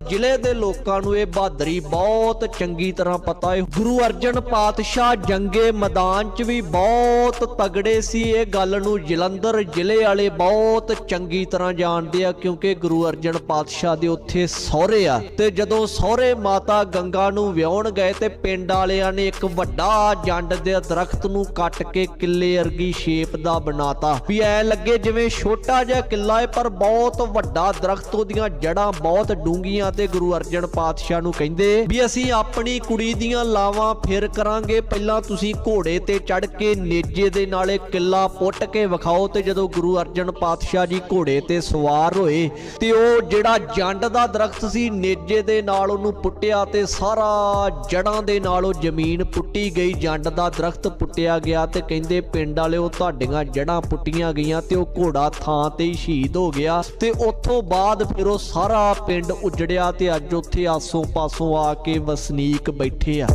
ਜ਼ਿਲ੍ਹੇ ਦੇ ਲੋਕਾਂ ਨੂੰ ਇਹ ਬਹਾਦਰੀ ਬਹੁਤ ਚੰਗੀ ਤਰ੍ਹਾਂ ਪਤਾ ਹੈ। ਗੁਰੂ ਅਰਜਨ ਪਾਤਸ਼ਾਹ ਜੰਗੇ ਮੈਦਾਨ 'ਚ ਵੀ ਬਹੁਤ ਤਗੜੇ ਸੀ। ਇਹ ਗੱਲ ਨੂੰ ਜਲੰਧਰ ਜ਼ਿਲ੍ਹੇ ਵਾਲੇ ਬਹੁਤ ਚੰਗੀ ਤਰ੍ਹਾਂ ਜਾਣਦੇ ਆ, ਕਿਉਂਕਿ ਗੁਰੂ ਅਰਜਨ ਪਾਤਸ਼ਾਹ ਦੇ ਉੱਥੇ ਸਹੁਰੇ ਆ। ਤੇ ਜਦੋਂ ਸਹੁਰੇ ਮਾਤਾ ਗੰਗਾ ਨੂੰ ਵਿਆਹਣ ਗਏ ਤੇ ਪਿੰਡ ਵਾਲਿਆਂ ਨੇ ਇੱਕ ਵੱਡਾ ਜੰਡ ਦੇ ਦਰਖਤ ਨੂੰ ਕੱਟ ਕੇ ਕਿੱਲੇ ਵਰਗੀ ਸ਼ੇਪ ਦਾ ਬਣਾਤਾ। ਵੀ ਐ ਲੱਗੇ ਜਿਵੇਂ ਛੋਟਾ ਜਿਹਾ ਕਿੱਲਾ ਹੈ ਪਰ ਬਹੁਤ ਵੱਡਾ ਦਰਖਤ, ਉਹਦੀਆਂ ਜੜਾਂ ਬਹੁਤ ਡੂੰਘੀਆਂ ਤੇ ਗੁਰੂ ਅਰਜਨ ਪਾਤਸ਼ਾਹ ਨੂੰ ਕਹਿੰਦੇ ਵੀ ਅਸੀਂ ਆਪਣੀ ਕੁੜੀ ਦੀਆਂ ਲਾਵਾਂ ਫਿਰ ਕਰਾਂਗੇ। ਪਹਿਲਾਂ ਤੁਸੀਂ ਘੋੜੇ ਤੇ ਚੜ ਕੇ ਨੇਜੇ ਦੇ ਨਾਲੇ ਕਿੱਲਾ ਪੁੱਟ ਕੇ ਵਿਖਾਓ ਤੇ ਜਦੋਂ ਗੁਰੂ ਅਰਜਨ ਪਾਤਸ਼ਾਹ ਜੀ ਘੋੜੇ ਤੇ ਸਵਾਰ ਹੋਏ ਤੇ ਉਹ ਜਿਹੜਾ ਜੰਡ ਦਾ ਦਰਖਤ ਸੀ, ਨੇਜੇ ਦੇ ਨਾਲ ਉਹਨੂੰ ਪੁੱਟਿਆ ਤੇ ਸਾਰਾ ਜੜਾਂ ਦੇ ਨਾਲ ਉਹ ਜ਼ਮੀਨ ਪੁੱਟੀ ਗਈ। ਜੰਡ ਦਾ ਦਰਖਤ ਪੁੱਟਿਆ ਗਿਆ ਤੇ ਕਹਿੰਦੇ ਪਿੰਡ ਵਾਲੇ ਉਹ ਤੁਹਾਡੀਆਂ ਜੜਾਂ ਪੁੱਟੀਆਂ ਗਈਆਂ ਤੇ ਉਹ ਘੋੜਾ ਥਾਂ ਤੇ ਹੀ ਸ਼ਹੀਦ ਹੋ ਗਿਆ ਤੇ ਉੱਥੋਂ ਬਾਅਦ ਫਿਰ ਉਹ ਸਾਰਾ ਪਿੰਡ ਉਜੜਿਆ ਤੇ ਅੱਜ ਉੱਥੇ ਆਸੋ ਪਾਸੋਂ ਆ ਕੇ ਵਸਨੀਕ ਬੈਠੇ ਆ।